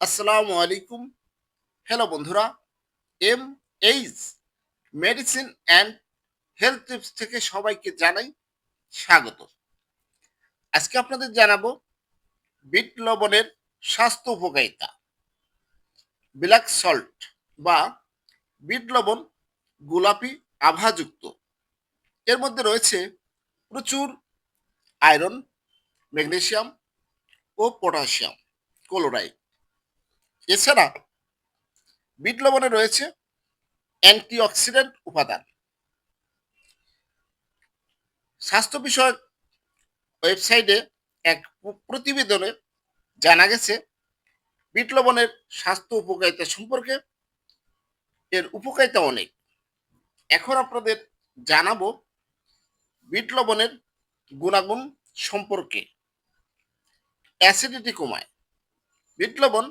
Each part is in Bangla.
আসসালামু আলাইকুম। হ্যালো বন্ধুরা M H medicine and health tips থেকে সবাইকে জানাই স্বাগত। আজকে আপনাদের জানাব বিট লবণের স্বাস্থ্য উপকারিতা। ব্ল্যাক সল্ট বা বিট লবণ গোলাপি আভাযুক্ত। এর মধ্যে রয়েছে প্রচুর আয়রন ম্যাগনেশিয়াম ও পটাশিয়াম, ক্লোরাইড। এছাড়া বিট লবণে রয়েছে অ্যান্টিঅক্সিডেন্ট উপাদান। স্বাস্থ্য বিষয়ক ওয়েবসাইটে এক প্রতিবেদনে জানা গেছে বিট লবণের স্বাস্থ্য উপকারিতা সম্পর্কে। এর উপকারিতা অনেক। এখন আপনাদের জানাব বিট লবণের গুণাগুণ সম্পর্কে। অ্যাসিডিটি কমায়। বিট লবণ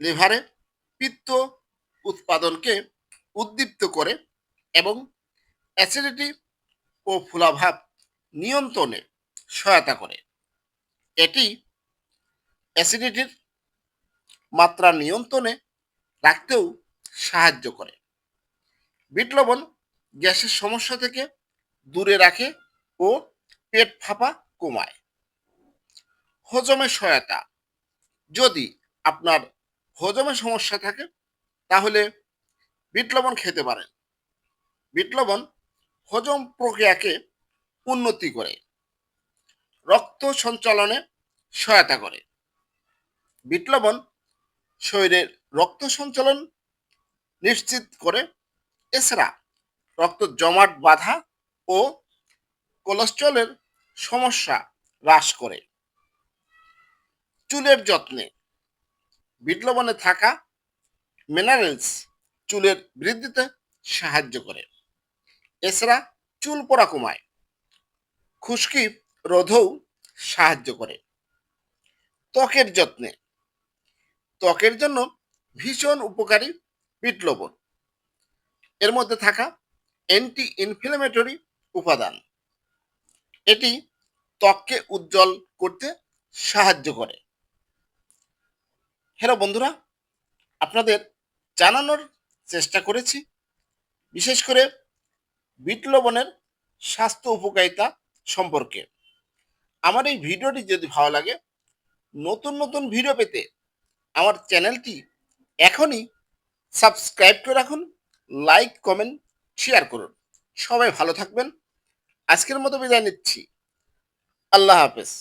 লিভারে পিত্ত উৎপাদনকে উদ্দীপ্ত করে এবং অ্যাসিডিটি ও ফুলাভাব নিয়ন্ত্রণে সহায়তা করে। এটি অ্যাসিডিটির মাত্রা নিয়ন্ত্রণে রাখতেও সাহায্য করে। বিট লবণ গ্যাসের সমস্যা থেকে দূরে রাখে ও পেট ফাঁপা কমায়। হজমে সহায়তা। যদি আপনার হজমে সমস্যা থাকে, তাহলে বিট লবণ খেতে পারেন বিট লবণ হজম প্রক্রিয়াকে উন্নতি করে, রক্ত সঞ্চালনে সহায়তা করে। বিট লবণ শরীরের রক্ত সঞ্চালন নিশ্চিত করে, এছাড়া রক্ত জমাট বাধা ও কোলেস্ট্রলের সমস্যা হ্রাস করে। চুলের যত্নে বিট লবণে থাকা মিনারেলস চুলের বৃদ্ধিতে সাহায্য করে। এছাড়া চুল পড়া কমায়। খুশকি রোধেও সাহায্য করে। ত্বকের যত্নে। ত্বকের জন্য ভীষণ উপকারী বিট এর মধ্যে থাকা অ্যান্টি ইনফ্লেমেটরি উপাদান। এটি ত্বককে উজ্জ্বল করতে সাহায্য করে। হ্যালো বন্ধুরা, আপনাদের জানানোর চেষ্টা করেছি। বিশেষ করে বিট লবণের স্বাস্থ্য উপকারিতা সম্পর্কে। আমার এই ভিডিওটি যদি ভালো লাগে, নতুন নতুন ভিডিও পেতে আমার চ্যানেলটি এখনই সাবস্ক্রাইব করে রাখুন, লাইক, কমেন্ট, শেয়ার করুন। সবাই ভালো থাকবেন। আজকের মতো বিদায় নিচ্ছি। আল্লাহ হাফেজ।